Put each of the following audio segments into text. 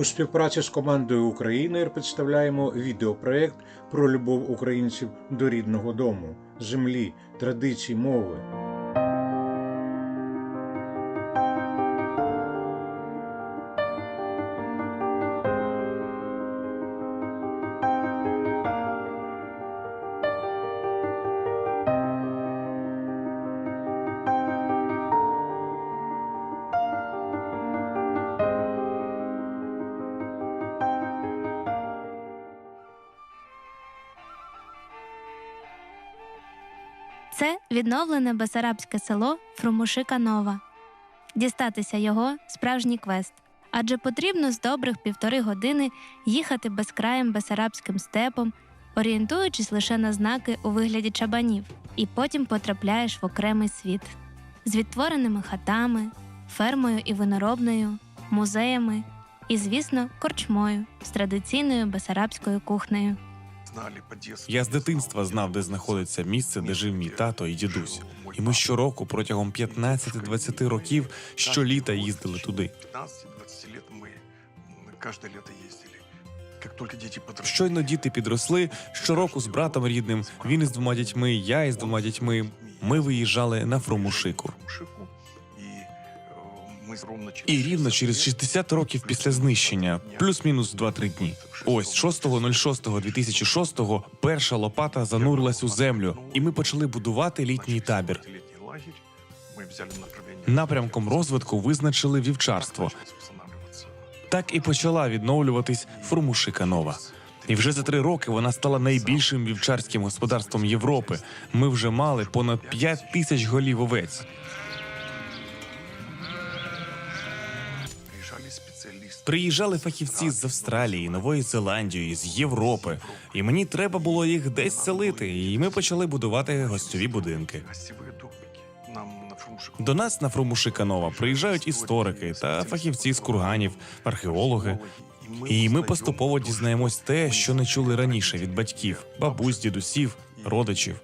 У співпраці з командою України представляємо відеопроект про любов українців до рідного дому, землі, традицій, мови. Це відновлене бесарабське село Фрумушика Нова. Дістатися його справжній квест, адже потрібно з добрих півтори години їхати безкраєм бесарабським степом, орієнтуючись лише на знаки у вигляді чабанів, і потім потрапляєш в окремий світ з відтвореними хатами, фермою і виноробною, музеями і, звісно, корчмою з традиційною бесарабською кухнею. Я з дитинства знав, де знаходиться місце, де жив мій тато і дідусь. І ми щороку протягом 15-20 років щоліта їздили туди. 15-20 лет мы каждое лето ездили. Как только дети подросли. Щойно діти підросли, щороку з братом рідним, він із двома дітьми, я із двома дітьми. Ми виїжджали на Фрумушику. І рівно через 60 років після знищення, плюс-мінус 2-3 дні. Ось 6.06.2006 перша лопата занурилась у землю, і ми почали будувати літній табір. Напрямком розвитку визначили вівчарство. Так і почала відновлюватись Фурмушика Нова. І вже за три роки вона стала найбільшим вівчарським господарством Європи. Ми вже мали понад 5 тисяч голів овець. Приїжджали фахівці з Австралії, Нової Зеландії, з Європи. І мені треба було їх десь селити. І ми почали будувати гостьові будинки. До нас на Фрумушика Нова приїжджають історики та фахівці з курганів, археологи. І ми поступово дізнаємось те, що не чули раніше від батьків, бабусь, дідусів, родичів.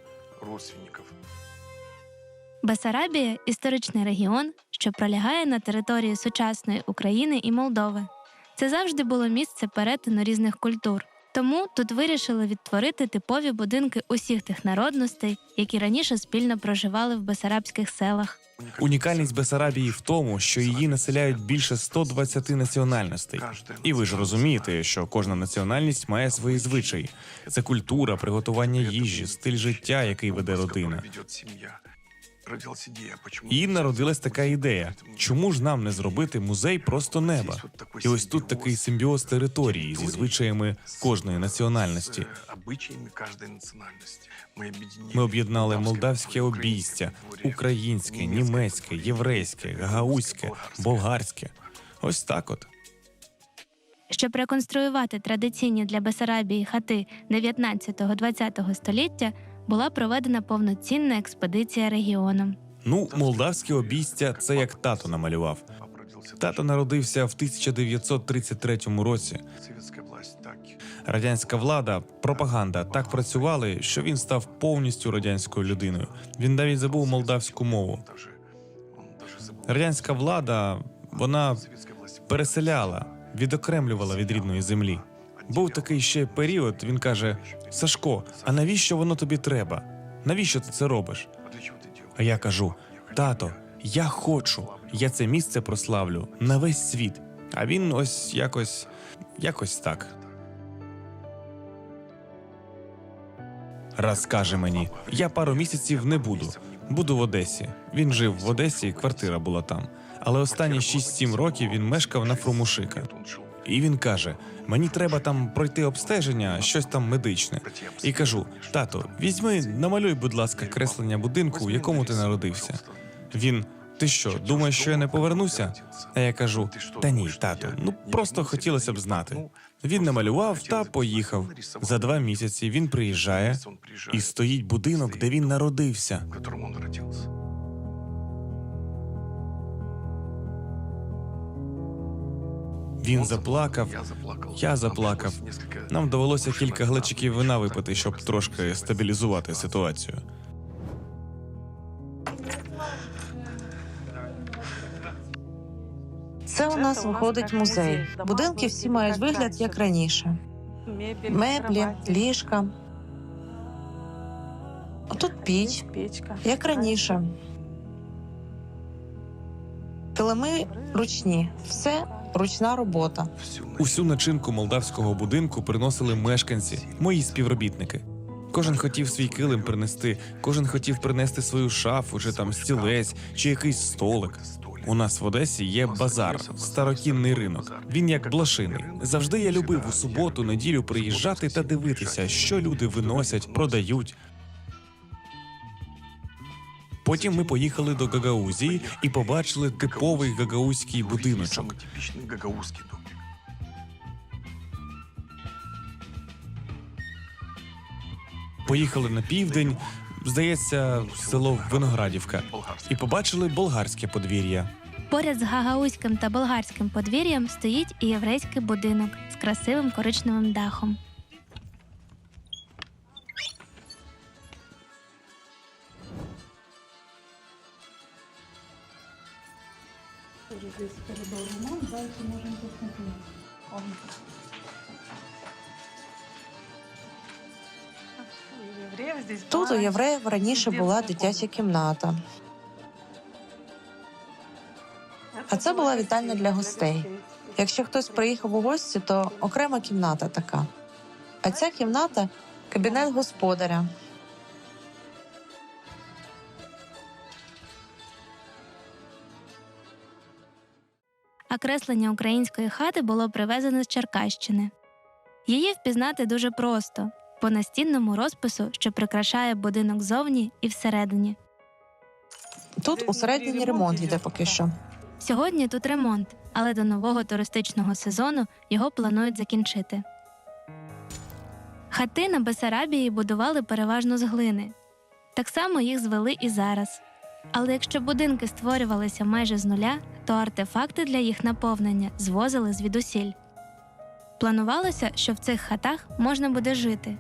Бесарабія історичний регіон, що пролягає на території сучасної України і Молдови. Це завжди було місце перетину різних культур. Тому тут вирішили відтворити типові будинки усіх тих народностей, які раніше спільно проживали в бесарабських селах. Унікальність Бесарабії в тому, що її населяють більше 120 національностей. І ви ж розумієте, що кожна національність має свої звичаї. Це культура, приготування їжі, стиль життя, який веде родина. Родилась ідея, І народилась така ідея: чому ж нам не зробити музей просто неба? І ось тут такий симбіоз території зі звичаями кожної національності. З обичаями кожної національності. Ми об'єднали, Ми об'єднали молдавське обійстя, українське, німецьке, єврейське, гагаузьке, болгарське. Ось так от. Щоб реконструювати традиційні для Бесарабії хати 19-20 століття, була проведена повноцінна експедиція регіоном. Ну, молдавське обійстя це як тато намалював. Тато народився в 1933 році. Радянська влада, пропаганда так працювали, що він став повністю радянською людиною. Він навіть забув молдавську мову. Радянська влада вона переселяла, відокремлювала від рідної землі. Був такий ще період. Він каже: Сашко, а навіщо воно тобі треба? Навіщо ти це робиш? А я кажу: тато, я хочу, я це місце прославлю на весь світ. А він ось якось, якось так. Раз каже мені: я пару місяців не буду. Буду в Одесі. Він жив в Одесі, квартира була там. Але останні 6-7 років він мешкав на Фрумушика. І він каже: мені треба там пройти обстеження, щось там медичне. І кажу: тато, візьми, намалюй, будь ласка, креслення будинку, у якому ти народився. Він. Ти що, думаєш, що я не повернуся? А я кажу: та ні, тато, ну просто хотілося б знати. Він намалював та поїхав. За два місяці він приїжджає, і стоїть будинок, де він народився. Він заплакав. Я заплакав. Нам довелося кілька глечиків вина випити, щоб трошки стабілізувати ситуацію. Це у нас виходить музей. Будинки всі мають вигляд як раніше: меблі, ліжка. Отут піч, як раніше. Килими ручні, все ручна робота. Усю начинку молдавського будинку приносили мешканці, мої співробітники. Кожен хотів свій килим принести, кожен хотів принести свою шафу, чи там стілець, чи якийсь столик. У нас в Одесі є базар, старокінний ринок. Він як блошиний. Завжди я любив у суботу, неділю приїжджати та дивитися, що люди виносять, продають. Потім ми поїхали до Гагаузії і побачили типовий гагаузький будиночок. Поїхали на південь, здається, село Виноградівка, і побачили болгарське подвір'я. Поряд з гагаузьким та болгарським подвір'ям стоїть і єврейський будинок з красивим коричневим дахом. Тут у євреїв раніше була дитяча кімната, а це була вітальня для гостей. Якщо хтось приїхав у гості, то окрема кімната така. А ця кімната кабінет господаря. А креслення української хати було привезено з Черкащини. Її впізнати дуже просто по настінному розпису, що прикрашає будинок зовні і всередині. Тут усередині ремонт йде поки що. Сьогодні тут ремонт, але до нового туристичного сезону його планують закінчити. Хати на Бесарабії будували переважно з глини. Так само їх звели і зараз. Але якщо будинки створювалися майже з нуля, то артефакти для їх наповнення звозили звідусіль. Планувалося, що в цих хатах можна буде жити.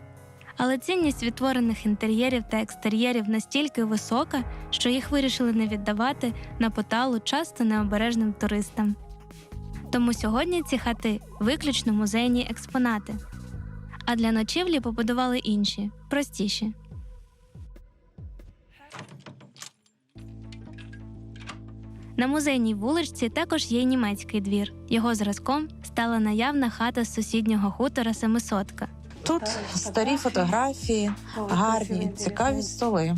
Але цінність відтворених інтер'єрів та екстер'єрів настільки висока, що їх вирішили не віддавати на поталу часто необережним туристам. Тому сьогодні ці хати виключно музейні експонати. А для ночівлі побудували інші, простіші. На музейній вуличці також є німецький двір. Його зразком стала наявна хата з сусіднього хутора Семисотка. Тут старі фотографії, гарні, цікаві столи.